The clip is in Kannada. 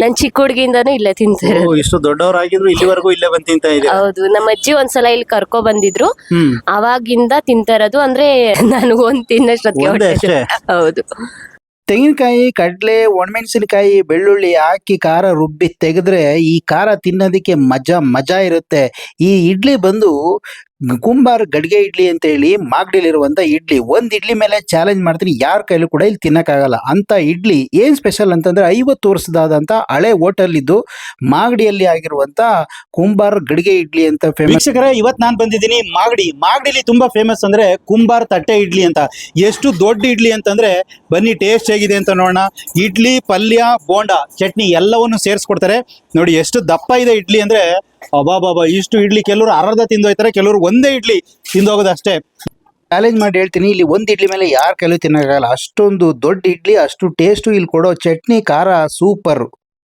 ನನ್ ಚಿಕ್ಕ ಹುಡುಗಿಯಿಂದಾನು ಇಲ್ಲೇ ತಿಂತಾರೆ. ಇಷ್ಟು ದೊಡ್ಡವರಾಗಿದ್ರು ಇಲ್ಲಿವರೆಗೂ ಇಲ್ಲೇ ಬಂದು ತಿಂತಾ ಇದೆ ಹೌದು ನಮ್ಮ ಅಜ್ಜಿ ಒಂದ್ಸಲ ಇಲ್ಲಿ ಕರ್ಕೊ ಬಂದಿದ್ರು. ಅವಾಗಿಂದ ತಿಂತಾ ಇರೋದು ಅಂದ್ರೆ ನಾನು ಒಂದ್ ತಿನ್ನಷ್ಟೊತ್ತಿಗೆ ಒಂದೇ ಹೊಟ್ಟೆ ಅಷ್ಟೇ? ಹೌದು. ತೆಂಗಿನಕಾಯಿ ಕಡಲೆ ಒಣಮೆಣಸಿನಕಾಯಿ ಬೆಳ್ಳುಳ್ಳಿ ಹಾಕಿ ಖಾರ ರುಬ್ಬಿ ತೆಗೆದ್ರೆ ಈ ಖಾರ ತಿನ್ನೋದಕ್ಕೆ ಮಜಾ ಮಜಾ ಇರುತ್ತೆ. ಈ ಇಡ್ಲಿ ಬಂದು ಕುಂಬಾರ್ ಗಡಿಗೆ ಇಡ್ಲಿ ಅಂತ ಹೇಳಿ ಮಾಗಡಿಲಿರುವಂತ ಇಡ್ಲಿ. ಒಂದ್ ಇಡ್ಲಿ ಮೇಲೆ ಚಾಲೆಂಜ್ ಮಾಡ್ತೀನಿ. ಯಾರ ಕೈಲೂ ಕೂಡ ಇಲ್ಲಿ ತಿನ್ನಕ್ಕಾಗಲ್ಲ. ಅಂತ ಇಡ್ಲಿ ಏನ್ ಸ್ಪೆಷಲ್ ಅಂತಂದ್ರೆ ಐವತ್ತು ವರ್ಷದಾದಂತ ಹಳೆ ಹೋಟೆಲ್ ಇದ್ದು ಮಾಗಡಿಯಲ್ಲಿ ಆಗಿರುವಂತ ಕುಂಬಾರ್ ಗಡಿಗೆ ಇಡ್ಲಿ ಅಂತ ಫೇಮಸ್ ಇವತ್ ನಾನ್ ಬಂದಿದ್ದೀನಿ ಮಾಗಡಿ. ಮಾಗಡಿಲಿ ತುಂಬಾ ಫೇಮಸ್ ಅಂದ್ರೆ ಕುಂಬಾರ್ ತಟ್ಟೆ ಇಡ್ಲಿ ಅಂತ. ಎಷ್ಟು ದೊಡ್ಡ ಇಡ್ಲಿ ಅಂತಂದ್ರೆ, ಬನ್ನಿ ಟೇಸ್ಟ್ ಹೇಗಿದೆ ಅಂತ ನೋಡೋಣ. ಇಡ್ಲಿ, ಪಲ್ಯ, ಬೋಂಡಾ, ಚಟ್ನಿ ಎಲ್ಲವನ್ನು ಸೇರಿಸ್ಕೊಡ್ತಾರೆ. ನೋಡಿ, ಎಷ್ಟು ದಪ್ಪ ಇದೆ ಇಡ್ಲಿ ಅಂದ್ರೆ ಅಬಾಬಾಬಾ ಇಷ್ಟು ಇಡ್ಲಿ ಕೆಲವರು ಅರ್ಧ ತಿಂದು ಹೋಯ್ತಾರೆ, ಕೆಲವರು ಒಂದೇ ಇಡ್ಲಿ ತಿಂದು ಹೋಗೋದು ಅಷ್ಟೇ. ಚಾಲೆಂಜ್ ಮಾಡಿ ಹೇಳ್ತೀನಿ, ಇಲ್ಲಿ ಒಂದ್ ಇಡ್ಲಿ ಮೇಲೆ ಯಾರು ಕೈಲೂ ತಿನ್ನೋಕ್ಕಾಗಲ್ಲ. ಅಷ್ಟೊಂದು ದೊಡ್ಡ ಇಡ್ಲಿ, ಅಷ್ಟು ಟೇಸ್ಟು ಇಲ್ಲಿ ಕೊಡೋ ಚಟ್ನಿ, ಖಾರ ಸೂಪರ್